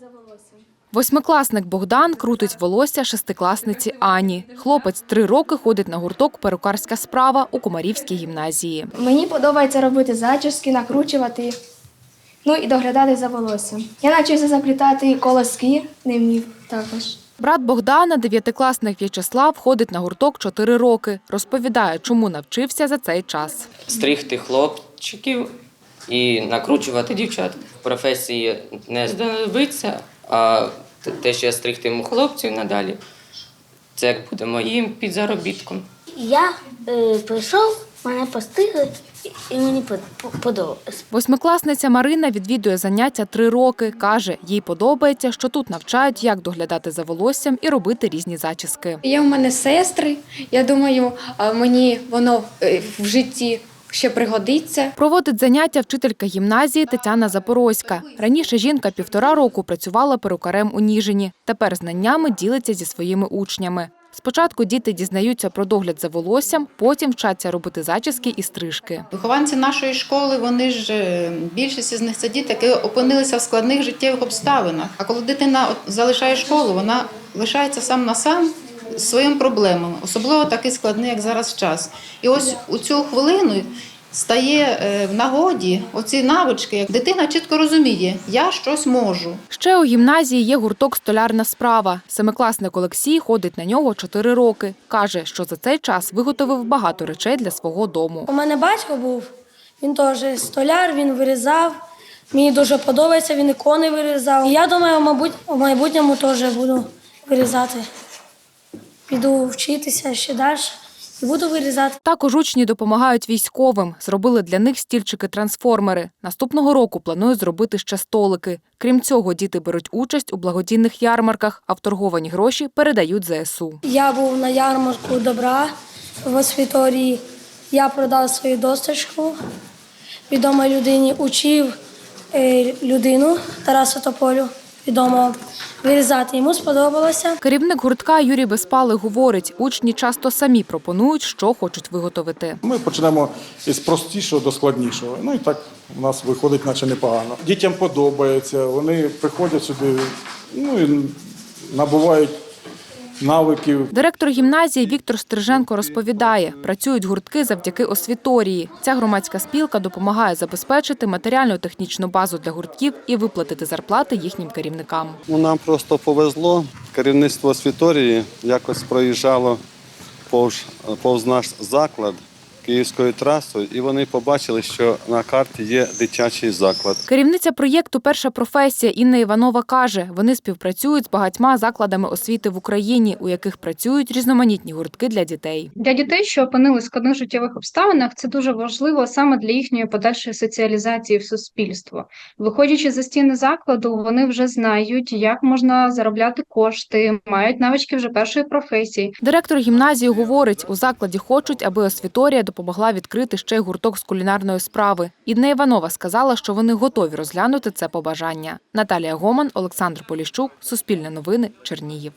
за волоссям. Восьмикласник Богдан крутить волосся шестикласниці Ані. Хлопець три роки ходить на гурток перукарська справа у Комарівській гімназії. Мені подобається робити зачіски, накручувати, ну і доглядати за волоссям. Я навчився заплітати колоски, не вмів також. Брат Богдана, дев'ятикласник В'ячеслав, ходить на гурток чотири роки. Розповідає, чому навчився за цей час. стригти хлопчиків і накручувати дівчат. В професії не знадобиться, а те, що я стригтиму хлопців надалі, це як буде моїм підзаробітком. Я е, прийшов, мене постигли, і мені под- подобалось. Восьмикласниця Марина відвідує заняття три роки. Каже, їй подобається, що тут навчають, як доглядати за волоссям і робити різні зачіски. Є в мене сестри. Я думаю, а, мені воно е, в житті ще пригодиться. Проводить заняття вчителька гімназії Тетяна Запорозька. Раніше жінка півтора року працювала перукарем у Ніжині. Тепер знаннями ділиться зі своїми учнями. Спочатку діти дізнаються про догляд за волоссям, потім вчаться робити зачіски і стрижки. Вихованці нашої школи, вони ж е, більшість із них це діти, які опинилися в складних життєвих обставинах. А коли дитина залишає школу, вона лишається сам на сам з своїми проблемами, особливо такий складний, як зараз час. І ось у цю хвилину стає е, в нагоді оці навички, як дитина чітко розуміє, я щось можу. Ще у гімназії є гурток Столярна справа. Семикласник Олексій ходить на нього чотири роки. Каже, що за цей час виготовив багато речей для свого дому. У мене батько був, він теж столяр, він вирізав. Мені дуже подобається, він ікони вирізав. Я думаю, мабуть, в майбутньому теж буду вирізати. Піду вчитися ще далі і буду вирізати. Також учні допомагають військовим. Зробили для них стільчики-трансформери. Наступного року планують зробити ще столики. Крім цього, діти беруть участь у благодійних ярмарках, а вторговані гроші передають ЗСУ. Я був на ярмарку добра в освіторії. Я продав свою досточку відомій людині, учив е, людину Тараса Тополю, відомого, вирізати. Йому сподобалося. Керівник гуртка Юрій Безпали говорить, учні часто самі пропонують, що хочуть виготовити. Ми почнемо із простішого до складнішого. Ну і так у нас виходить, наче непогано. Дітям подобається, вони приходять сюди, ну і набувають навиків. Директор гімназії Віктор Стриженко розповідає, працюють гуртки завдяки освіторії. Ця громадська спілка допомагає забезпечити матеріально-технічну базу для гуртків і виплатити зарплати їхнім керівникам. Ну, нам просто повезло. Керівництво освіторії якось проїжджало повз, повз наш заклад київською трасою, і вони побачили, що на карті є дитячий заклад. Керівниця проєкту Перша професія Інна Іванова каже, вони співпрацюють з багатьма закладами освіти в Україні, у яких працюють різноманітні гуртки для дітей. Для дітей, що опинились в складних життєвих обставинах, це дуже важливо саме для їхньої подальшої соціалізації в суспільство. Виходячи за стіни закладу, вони вже знають, як можна заробляти кошти, мають навички вже першої професії. Директор гімназії говорить, у закладі хочуть, аби освіторія допомогла відкрити ще й гурток з кулінарної справи. Ідна Іванова сказала, що вони готові розглянути це побажання. Наталія Гоман, Олександр Поліщук, Суспільне новини, Чернігів.